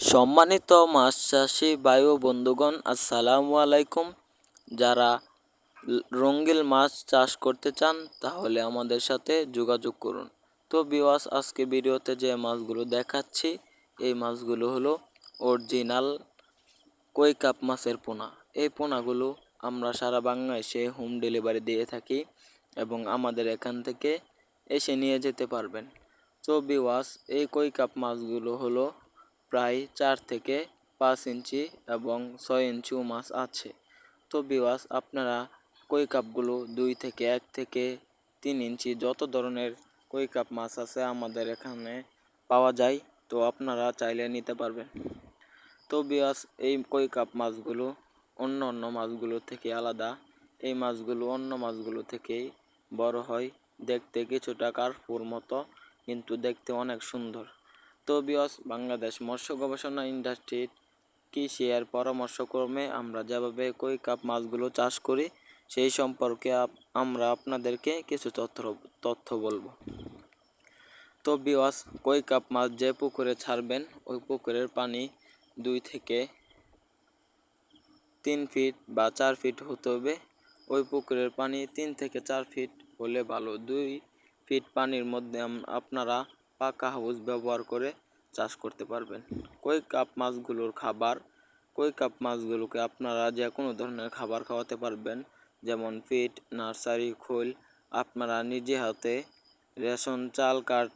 সম্মানিত মাছ চাষি বায়ু বন্ধুগণ, আসসালামু আলাইকুম। যারা রঙ্গিল মাছ চাষ করতে চান, তাহলে আমাদের সাথে যোগাযোগ করুন। তো বিওয়াস আজকে ভিডিওতে যে মাছগুলো দেখাচ্ছি, এই মাছগুলো হলো অরিজিনাল কই কাপ মাছের পোনা। এই পোনাগুলো আমরা সারা বাংলাদেশে হোম ডেলিভারি দিয়ে থাকি এবং আমাদের এখান থেকে এসে নিয়ে যেতে পারবেন। তো বিওয়াস এই কই কাপ মাছগুলো হলো প্রায় চার থেকে পাঁচ ইঞ্চি এবং ছয় ইঞ্চিও মাছ আছে। তো বিওয়াস আপনারা কই কাপগুলো দুই থেকে এক থেকে তিন ইঞ্চি যত ধরনের কই কাপ মাছ আছে আমাদের এখানে পাওয়া যায়, তো আপনারা চাইলে নিতে পারবেন। তো বিয়াস এই কই কাপ মাছগুলো অন্য অন্য মাছগুলো থেকে আলাদা। এই মাছগুলো অন্য মাছগুলো থেকেই বড় হয়। দেখতে কিছুটা কার্পুর মতো, কিন্তু দেখতে অনেক সুন্দর। তো বিয়স বাংলাদেশ মৎস্য গবেষণা ইন্ডাস্ট্রির কৃষি এর পরামর্শক্রমে আমরা যেভাবে কই কাপ মাছগুলো চাষ করি, সেই সম্পর্কে আমরা আপনাদেরকে কিছু তথ্য তথ্য বলব। তো বিওয়াস, কই কাপ মাছ যে পুকুরে ছাড়বেন, ওই পুকুরের পানি দুই থেকে তিন ফিট বা চার ফিট হতে হবে। ওই পুকুরের পানি তিন থেকে চার ফিট হলে ভালো। দুই ফিট পানির মধ্যে আপনারা পাকা হাউস ব্যবহার করে চাষ করতে পারবেন। কই কাপ মাছগুলোর খাবার কই কাপ মাছগুলোকে আপনারা যে কোনো ধরনের খাবার খাওয়াতে পারবেন। যেমন ফিট, নার্সারি, খোল, আপনারা নিজে হাতে রেশন, চাল কাঠ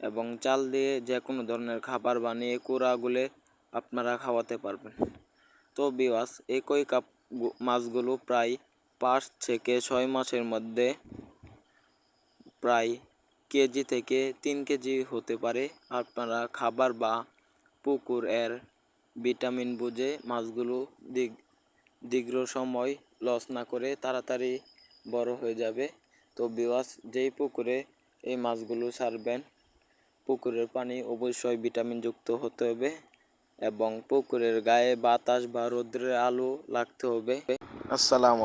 এবং চাল দিয়ে যে কোনো ধরনের খাবার বানিয়ে কুড়াগুলে আপনারা খাওয়াতে পারবেন। তো বিওয়াস এই কই কাপ মাছগুলো প্রায় পাঁচ থেকে ছয় মাসের মধ্যে প্রায় কেজি থেকে তিন কেজি হতে পারে। আপনারা খাবার বা পুকুর এর ভিটামিন বুঝে মাছগুলো দিগ, দীর্ঘ সময় লস না করে তাড়াতাড়ি বড় হয়ে যাবে। তো বিওয়াস যেই পুকুরে এই মাছগুলো ছাড়বেন, পুকুরের পানি অবশ্যই ভিটামিনযুক্ত হতে হবে এবং পুকুরের গায়ে বাতাস বা রৌদ্রের আলো লাগতে হবে। আসসালামু